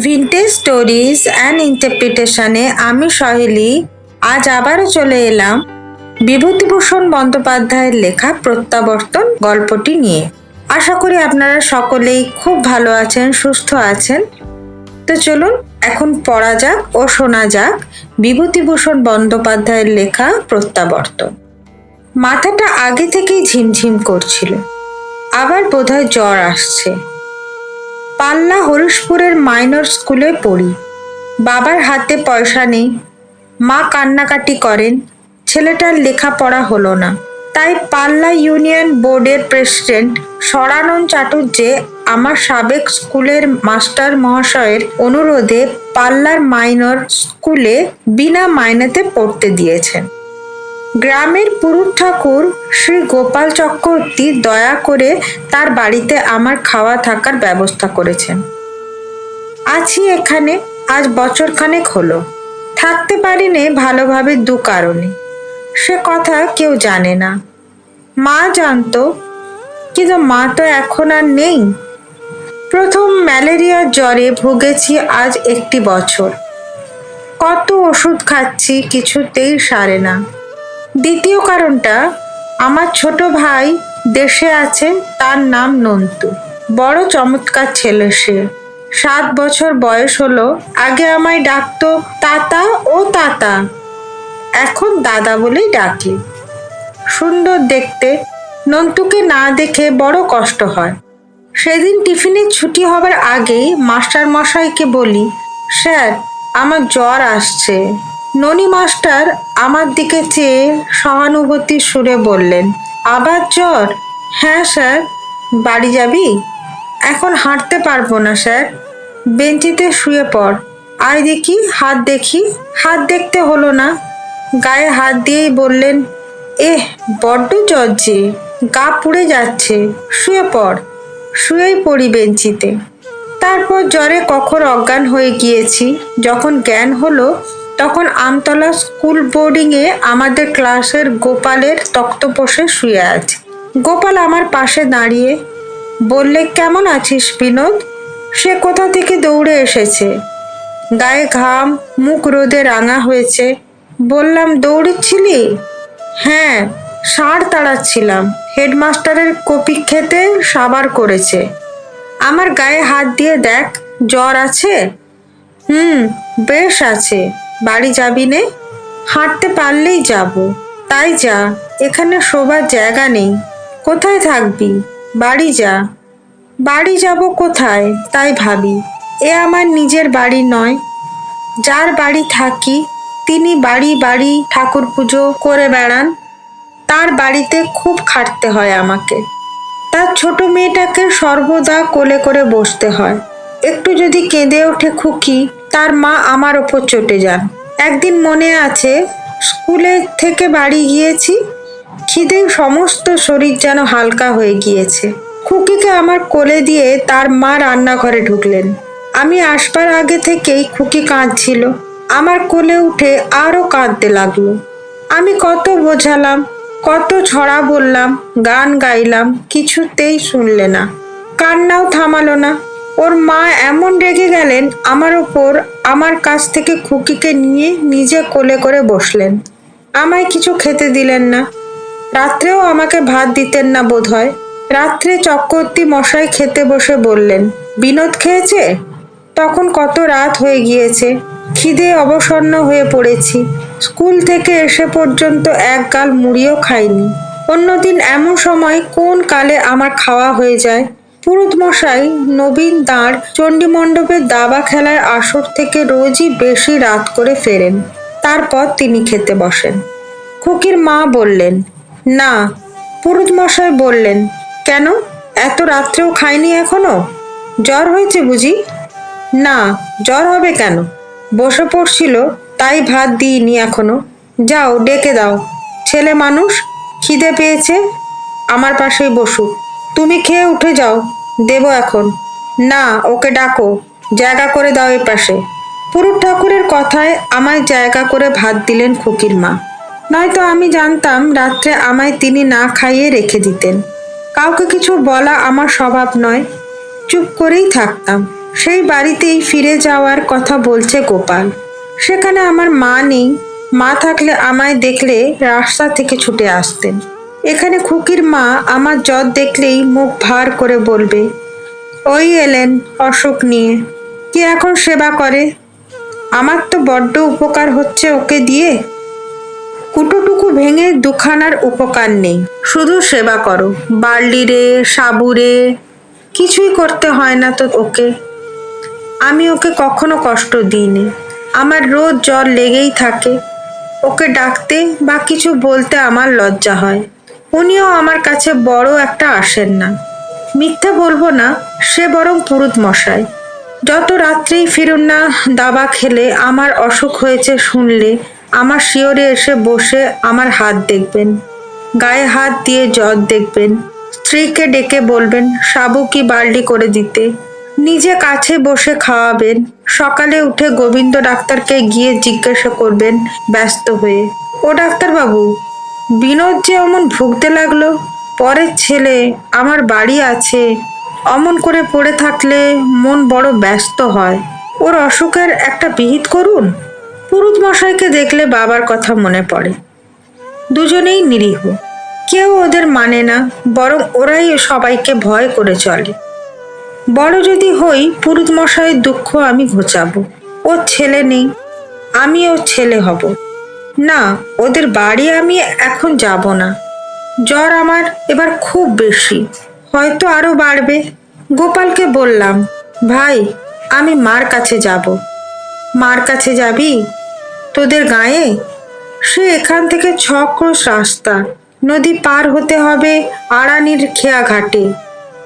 Vintage stories and ইন্টারপ্রিটেশনে আমি সহেলি, আজ আবারও চলে এলাম বিভূতিভূষণ বন্দ্যোপাধ্যায়ের লেখা প্রত্যাবর্তন গল্পটি নিয়ে। আশা করি আপনারা সকলেই খুব ভালো আছেন, সুস্থ আছেন। তো চলুন, এখন পড়া যাক ও শোনা যাক বিভূতিভূষণ বন্দ্যোপাধ্যায়ের লেখা প্রত্যাবর্তন। মাথাটা আগে থেকেই ঝিমঝিম করছিল। আবার বোধহয় জ্বর আসছে। পাল্লা হরিশপুরের মাইনর স্কুলে পড়ি। বাবার হাতে পয়সা নেই। মা কান্নাকাটি করেন, ছেলেটার লেখাপড়া হলো না। তাই পাল্লা ইউনিয়ন বোর্ডের প্রেসিডেন্ট সরানন চাটুর্যে আমার সাবেক স্কুলের মাস্টার মহাশয়ের অনুরোধে পাল্লার মাইনর স্কুলে বিনা মাইনেতে পড়তে দিয়েছেন। গ্রামের পুরুষ ঠাকুর শ্রী গোপাল চক্রবর্তী দয়া করে তার বাড়িতে আমার খাওয়া থাকার ব্যবস্থা করেছেন। আছি এখানে, আজ বছরখানেক হলো। থাকতে পারিনে ভালোভাবে দু কারণে। সে কথা কেউ জানে না। মা জানতো, কিন্তু মা তো এখন আর নেই। প্রথম ম্যালেরিয়ার জ্বরে ভুগেছি আজ একটি বছর। কত ওষুধ খাচ্ছি কিছুতেই সারে না। দ্বিতীয় কারণটা, আমার ছোট ভাই দেশে আছে, তার নাম নন্তু। বড় চমৎকার ছেলে সে। সাত বছর বয়স হলো, আগে আমায় ডাকতো তাতা ও তাতা। এখন দাদা বলেই ডাকে। সুন্দর দেখতে, নন্তুকে না দেখে বড় কষ্ট হয়। সেদিন টিফিনের ছুটি হবার আগেই মাস্টার মশাইকে বলি, স্যার, আমার জ্বর আসছে। ননি মাস্টার আমার দিকে চেয়ে সহানুভূতির সুরে বললেন, আবার জ্বর? হ্যাঁ স্যার। বাড়ি যাবি? এখন হাঁটতে পারব না, স্যার। বেঞ্চিতে শুয়ে পড়। আয় দেখি, হাত দেখি। হাত দেখতে হলো না। গায়ে হাত দিয়েই বললেন, এহ, বড্ড জ্বর যে, গা পুড়ে যাচ্ছে, শুয়ে পড়। শুয়েই পড়ি বেঞ্চিতে। তারপর জ্বরে কখন অজ্ঞান হয়ে গিয়েছি, যখন জ্ঞান হলো তখন আমতলা স্কুল বোর্ডিংয়ে আমাদের ক্লাসের গোপালের তক্তপোষে শুয়ে আছে। গোপাল আমার পাশে দাঁড়িয়ে বললে, কেমন আছিস বিনোদ? সে কোথা থেকে দৌড়ে এসেছে? গায়ে ঘাম, মুখ রোদে রাঙা হয়েছে। বললাম দৌড়েছিলি হ্যাঁ ষাঁড় তাড়াচ্ছিলাম। হেডমাস্টারের কপি খেতে সাবার করেছে। আমার গায়ে হাত দিয়ে দেখ, জ্বর আছে? হুম, বেশ আছে। বাড়ি যাবি নে? হাঁটতে পারলেই যাব। তাই যা, এখানে শোবার জায়গা নেই। কোথায় থাকবি? বাড়ি যা। বাড়ি যাব কোথায়? তাই ভাবি। এ আমার নিজের বাড়ি নয়। যার বাড়ি থাকি, তিনি বাড়ি বাড়ি ঠাকুর পুজো করে বেড়ান। তার বাড়িতে খুব খাটতে হয় আমাকে। তার ছোট মেয়েটাকে সর্বদা কোলে করে বসতে হয়। একটু যদি কেঁদে ওঠে খুকি তার মা আমার ওপর চটে যান। একদিন মনে আছে, স্কুলে থেকে বাড়ি গিয়েছি, খিদে সমস্ত শরীর যেন হালকা হয়ে গিয়েছে। খুকিকে আমার কোলে দিয়ে তার মা রান্নাঘরে ঢুকলেন। আমি আসবার আগে থেকেই খুকি কাঁদছিল। আমার কোলে উঠে আরও কাঁদতে লাগল। আমি কত বোঝালাম, কত ছড়া বললাম, গান গাইলাম, কিছুতেই শুনলে না। কান্নাও থামালো না। ওর মা এমন রেগে গেলেন আমার ওপর, আমার কাছ থেকে খুকিকে নিয়ে নিজে কোলে করে বসলেন। আমায় কিছু খেতে দিলেন না। রাত্রেও আমাকে ভাত দিতেন না বোধ হয় রাত্রে চক্রবর্তী মশাই খেতে বসে বললেন, বিনোদ খেয়েছে? তখন কত রাত হয়ে গিয়েছে। খিদে অবসন্ন হয়ে পড়েছি। স্কুল থেকে এসে পর্যন্ত এক গাল মুড়িও খাইনি। অন্যদিন এমন সময় কোন কালে আমার খাওয়া হয়ে যায়? পুরুত মশাই, নবীন দাঁড় চণ্ডীমণ্ডপের দাবা খেলার আসর থেকে রোজই বেশি রাত করে ফেরেন। তারপর তিনি খেতে বসেন। খুকির মা বললেন, না। পুরুত মশাই বললেন, কেন? এত রাত্রেও খাইনি এখনও? জ্বর হয়েছে বুঝি? না, জ্বর হবে কেন? বসে পড়ছিল, তাই ভাত দিইনি এখনও। যাও, ডেকে দাও। ছেলে মানুষ, খিদে পেয়েছে? আমার পাশেই বসুক। তুমি খেয়ে উঠে যাও, দেবো এখন। না, ওকে ডাকো, জায়গা করে দাও এ পাশে। পুরুষ ঠাকুরের কথায় আমায় জায়গা করে ভাত দিলেন খুকির মা। নয়তো আমি জানতাম রাত্রে আমায় তিনি না খাইয়ে রেখে দিতেন। কাউকে কিছু বলা আমার স্বভাব নয়। চুপ করেই থাকতাম। সেই বাড়িতেই ফিরে যাওয়ার কথা বলছে গোপাল। সেখানে আমার মা নেই। মা থাকলে আমায় দেখলে রাস্তা থেকে ছুটে আসতেন। এখানে খুকির মা আমার জ্বর দেখলেই মুখ ভার করে বলবে, ওই এলেন অসুখ নিয়ে, কি এখন সেবা করে? আমার তো বড্ড উপকার হচ্ছে ওকে দিয়ে। কুটোটুকু ভেঙে দুখানার উপকার নেই, শুধু সেবা করো, বার্লি রে, সাবু রে, কিছুই করতে হয় না তো ওকে। আমি ওকে কখনো কষ্ট দিইনি, আমার রোজ জ্বর লেগেই থাকে, ওকে ডাকতে বা কিছু বলতে আমার লজ্জা হয়। উনিও আমার কাছে বড় একটা আসেন না। মিথ্যে বলব না, সে বরং পুরুত মশাই। যত রাত্রেই ফিরুন না, দাবা খেলে, আমার অসুখ হয়েছে শুনলে, আমার শিওরে এসে বসে আমার হাত দেখবেন। গায়ে হাত দিয়ে জ্বর দেখবেন। স্ত্রীকে ডেকে বলবেন, সাবু কি বাল্টি করে দিতে? নিজে কাছে বসে খাওয়াবেন। সকালে উঠে গোবিন্দ ডাক্তারকে গিয়ে জিজ্ঞাসা করবেন, ব্যস্ত হয়ে। ও ডাক্তারবাবু বিনোদ যে অমন ভুগতে লাগল, পরের ছেলে আমার বাড়ি আছে, অমন করে পড়ে থাকলে মন বড় ব্যস্ত হয়। ওর অসুখের একটা বিহিত করুন? পুরুত মশাইকে দেখলে বাবার কথা মনে পড়ে। দুজনেই নিরীহ। কেউ ওদের মানে না, বরং ওরাই সবাইকে ভয় করে চলে। বড় যদি হই, পুরুত মশাইয়ের দুঃখ আমি ঘোচাবো। ওর ছেলে নেই আমি ওর ছেলে হব। না, ওদের বাড়ি আমি এখন যাব না। জ্বর আমার এবার খুব বেশি। হয়তো আরও বাড়বে। গোপালকে বললাম, ভাই, আমি মার কাছে যাব। মার কাছে যাবি? তোদের গায়ে? সে এখান থেকে ছ রাস্তা। নদী পার হতে হবে আড়ানির খেয়া ঘাটে।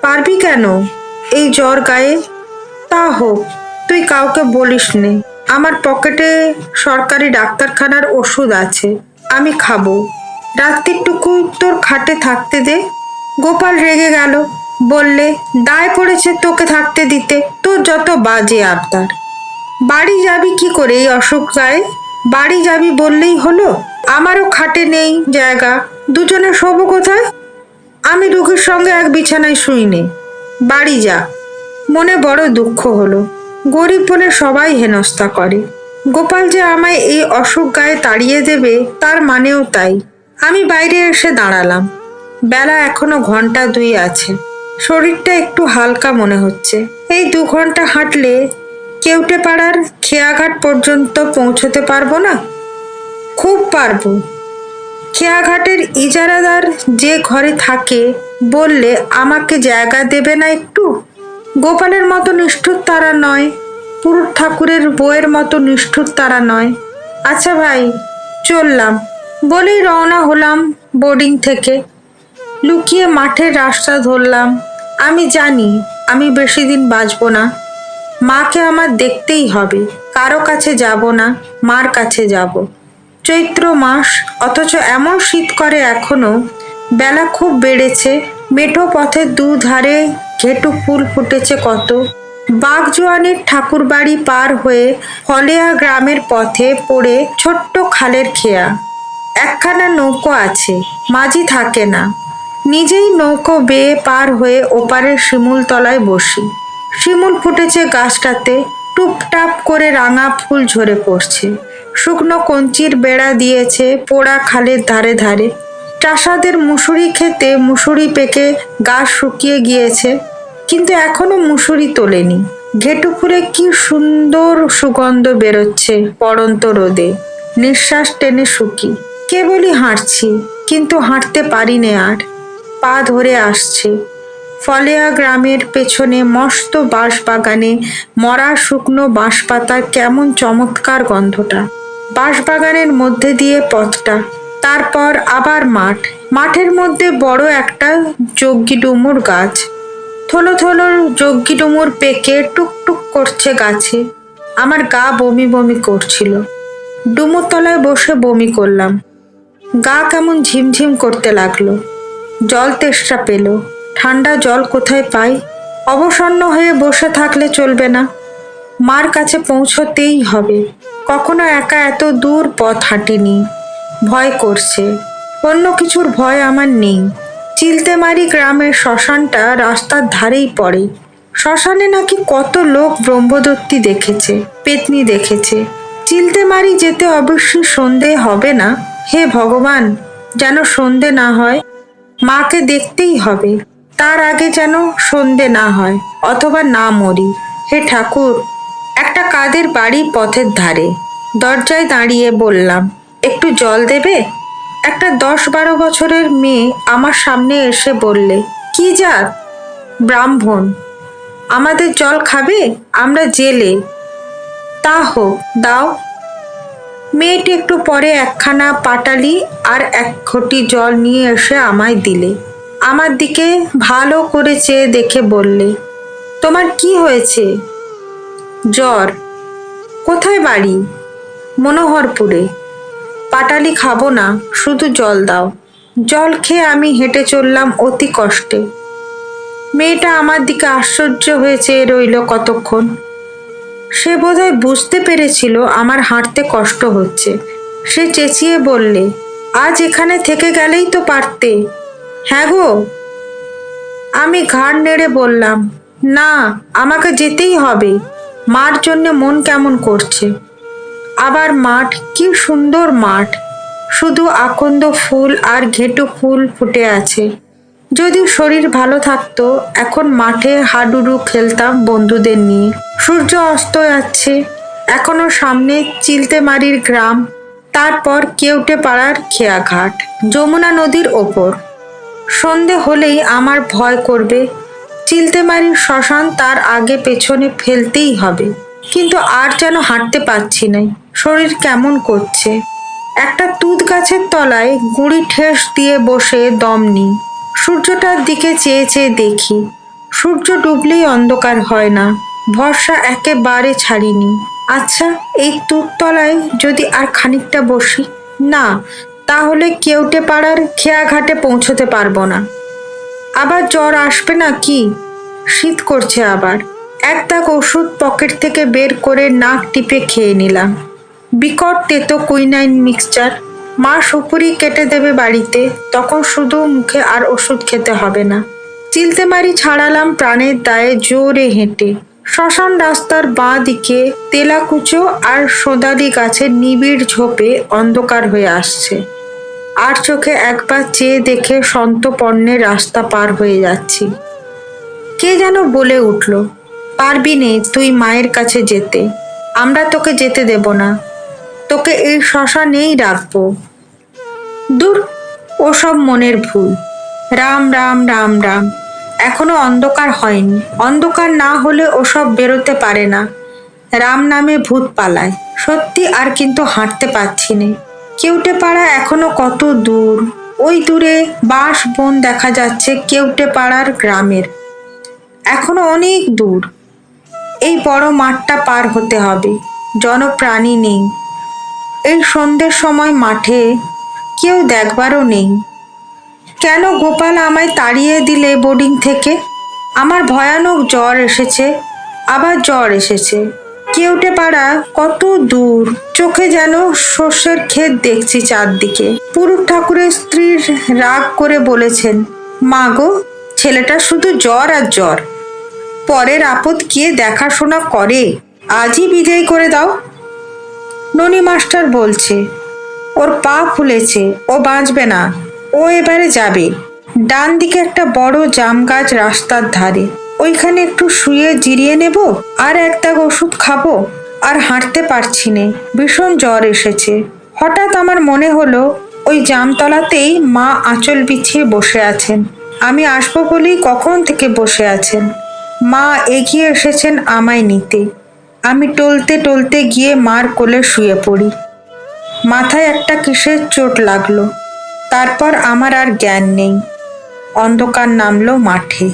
পারবি কেন এই জ্বর গায়ে? তা হোক, তুই কাউকে বলিস নে। আমার পকেটে সরকারি ডাক্তারখানার ওষুধ আছে, আমি খাব। রাত্রিটুকু তোর খাটে থাকতে দে। গোপাল রেগে গেল, বললে, দায় পড়েছে তোকে থাকতে দিতে, তোর যত বাজে আবদার। বাড়ি যাবি কি করে এই অসুখ গায়ে? বাড়ি যাবি বললেই হলো, আমারও খাটে নেই জায়গা দুজনে শোবো কোথায়? আমি রুগীর সঙ্গে এক বিছানায় শুই নে বাড়ি যা। মনে বড় দুঃখ হলো। গরিব বলে সবাই হেনস্থা করে। গোপাল যে আমায় এই অসুখ গায়ে তাড়িয়ে দেবে, তার মানেও তাই। আমি বাইরে এসে দাঁড়ালাম। বেলা এখনও ঘণ্টা দুই আছে। শরীরটা একটু হালকা মনে হচ্ছে। এই দু ঘণ্টা হাঁটলে কেউটে পাড়ার খেয়াঘাট পর্যন্ত পৌঁছতে পারব না? খুব পারব। খেয়াঘাটের ইজারাদার যে ঘরে থাকে, বললে আমাকে জায়গা দেবে না একটু? গোপালের মতো নিষ্ঠুর তারা নয়, পুরুষ ঠাকুরের বইয়ের মতো নিষ্ঠুর তারা নয়। আচ্ছা ভাই, চললাম। বলেই রওনা হলাম বোর্ডিং থেকে। লুকিয়ে মাঠের রাস্তা ধরলাম। আমি জানি আমি বেশি দিন বাঁচব না। মাকে আমার দেখতেই হবে, কারও কাছে যাব না, মার কাছে যাব। চৈত্র মাস, অথচ এমন শীত করে এখনও, বেলা খুব বেড়েছে মেঠো পথের দুধারে ঘেটু ফুল ফুটেছে কত। বাগজোয়ানের ঠাকুর বাড়ি পার হয়ে ফলেয়া গ্রামের পথে পড়ে ছোট্ট খালের খেয়া। একখানা নৌকো আছে, মাঝি থাকে না। নিজেই নৌকো বেয়ে পার হয়ে ওপারের শিমুল তলায় বসি। শিমুল ফুটেছে গাছটাতে, টুপটাপ করে রাঙা ফুল ঝরে পড়ছে। শুকনো কঞ্চির বেড়া দিয়েছে পোড়া খালের ধারে ধারে। চাষাদের মুসুরি খেতে মুসুরি পেকে গাছ শুকিয়ে গিয়েছে, কিন্তু এখনও মুসুরি তোলেনি। ঘেটু ফুলে কি সুন্দর সুগন্ধ বেরোচ্ছে পড়ন্ত রোদে। নিঃশ্বাস টেনে শুকি। কেবলই হাঁটছি, কিন্তু হাঁটতে পারি নে আর। পা ধরে আসছে। ফলেয়া গ্রামের পেছনে মস্ত বাঁশ বাগানে মরা শুকনো বাঁশ পাতার কেমন চমৎকার গন্ধটা। বাঁশ বাগানের মধ্যে দিয়ে পথটা তারপর আবার মাঠ। মাঠের মধ্যে বড় একটা যজ্ঞি ডুমুর গাছ। থলো থলো যজ্ঞি ডুমুর পেকে টুকটুক করছে গাছে। আমার গা বমি বমি করছিল। ডুমুর তলায় বসে বমি করলাম। গা কেমন ঝিমঝিম করতে লাগল। জল তেষ্টা পেল। ঠান্ডা জল কোথায় পাই? অবসন্ন হয়ে বসে থাকলে চলবে না। মার কাছে পৌঁছতেই হবে। কখনো একা এত দূর পথ হাঁটিনি। ভয় করছে। অন্য কিছুর ভয় আমার নেই। চিলতেমারি গ্রামের শ্মশানটা রাস্তার ধারেই পড়ে। শ্মশানে নাকি কত লোক ব্রহ্মদত্তি দেখেছে, পেতনি দেখেছে। চিলতে মারি যেতে অবশ্যই সন্ধে হবে না। হে ভগবান, যেন সন্ধে না হয়, মাকে দেখতেই হবে। তার আগে যেন সন্ধে না হয়, অথবা না মরি। হে ঠাকুর, একটা কাদের বাড়ি পথের ধারে। দরজায় দাঁড়িয়ে বললাম একটু জল দেবে? একটা দশ বারো বছরের মেয়ে আমার সামনে এসে বললে, কি জাত? ব্রাহ্মণ। আমাদের জল খাবে? আমরা জেলে। তা হোক, দাও। মেয়েটি একটু পরে একখানা পাটালি আর এক ঘটি জল নিয়ে এসে আমায় দিলে। আমার দিকে ভালো করে চেয়ে দেখে বললে, তোমার কি হয়েছে? জ্বর। কোথায় বাড়ি? মনোহরপুরে। পাটালি খাব না, শুধু জল দাও। জল খেয়ে আমি হেঁটে চললাম অতি কষ্টে। মেয়েটা আমার দিকে আশ্চর্য হয়ে চেয়ে রইল কতক্ষণ। সে বোধহয় বুঝতে পেরেছিল আমার হাঁটতে কষ্ট হচ্ছে। সে চেঁচিয়ে বললে, আজ এখানে থেকে গেলেই তো পারতে। হ্যাঁ গো। আমি ঘাড় নেড়ে বললাম, না, আমাকে যেতেই হবে। মার জন্য মন কেমন করছে? আবার মাঠ, কি সুন্দর মাঠ। শুধু আকন্দ ফুল আর ঘেটু ফুল ফুটে আছে। যদি শরীর ভালো থাকতো, এখন মাঠে হাডুডু খেলতাম বন্ধুদের নিয়ে। সূর্য অস্ত যাচ্ছে, এখনও সামনে চিলতেমারির গ্রাম, তারপর কেউটে পাড়ার খেয়াঘাট, যমুনা নদীর ওপর। সন্ধে হলেই আমার ভয় করবে, চিলতেমারির শ্মশান তার আগে পেছনে ফেলতেই হবে, কিন্তু আর যেন হাঁটতে পারছি না। শরীর কেমন করছে? একটা তুত গাছের তলায় গুঁড়ি ঠেস দিয়ে বসে দম নিই। সূর্যটার দিকে চেয়ে চেয়ে দেখি, সূর্য ডুবলেই অন্ধকার হয় না, ভরসা একেবারে ছাড়িনি। আচ্ছা এই তুততলায় যদি আর খানিকটা বসি, না, তাহলে কেউটে পাড়ার খেয়াঘাটে পৌঁছতে পারব না। আবার জ্বর আসবে না কি? শীত করছে আবার। এক দাগ ওষুধ পকেট থেকে বের করে নাক টিপে খেয়ে নিলাম। বিকট তেতো কুইনাইন মিক্সচার। মা সুপুরি কেটে দেবে বাড়িতে, তখন শুধু মুখে আর ওষুধ খেতে হবে না। চিলতে মারি ছাড়ালাম প্রাণের দায়ে জোরে হেঁটে। শ্মশান রাস্তার বাঁ দিকে তেলাকুচো আর সোদালি গাছের নিবিড় ঝোপে অন্ধকার হয়ে আসছে। আর চোখে একবার চেয়ে দেখে সন্তপর্ণে রাস্তা পার হয়ে যাচ্ছি। কে যেন বলে উঠল, পারবি নে, তুই মায়ের কাছে যেতে। আমরা তোকে যেতে দেব না। তোকে এই শ্মশানেই রাখব দূর, ওসব মনের ভুল। রাম রাম রাম রাম। এখনও অন্ধকার হয়নি। অন্ধকার না হলে ওসব বেরোতে পারে না। রাম নামে ভূত পালায়। সত্যি আর কিন্তু হাঁটতে পারছি না। কেউটে পাড়া এখনও কত দূর। ওই দূরে বাঁশ বন দেখা যাচ্ছে কেউটে পাড়ার গ্রামের। এখনও অনেক দূর। এই বড় মাঠটা পার হতে হবে। জনপ্রাণী নেই। এই সন্ধ্যের সময় মাঠে কেউ দেখবারও নেই। কেন গোপাল আমায় তাড়িয়ে দিলে বোর্ডিং থেকে? আমার ভয়ানক জ্বর এসেছে, আবার জ্বর এসেছে। কেউটে পাড়া কত দূর, চোখে যেন শস্যের ক্ষেত দেখছি চারদিকে। পুরুষ ঠাকুরের স্ত্রীর রাগ করে বলেছেন, মা গো, ছেলেটা শুধু জ্বর আর জ্বর। পরের আপদ কে দেখাশোনা করে? আজই বিদায় করে দাও। ননি মাস্টার বলছে, ওর পা ফুলেছে, ও বাঁচবে না, ও এবারে যাবে। ডান দিকে একটা বড় জাম গাছ রাস্তার ধারে। ওইখানে একটু শুয়ে জিরিয়ে নেব আর এক দাগ ওষুধ খাব আর হাঁটতে পারছি নে, ভীষণ জ্বর এসেছে। হঠাৎ আমার মনে হলো, ওই জামতলাতেই মা আঁচল বিছিয়ে বসে আছেন। আমি আসব বলেই কখন থেকে বসে আছেন? মা এগিয়ে এসেছেন আমায় নিতে। আমি টলতে টলতে গিয়ে মার কোলে শুয়ে পড়ি। মাথায় একটা কিসের চোট লাগল। তারপর আমার আর জ্ঞান নেই। অন্ধকার নামলো মাঠে।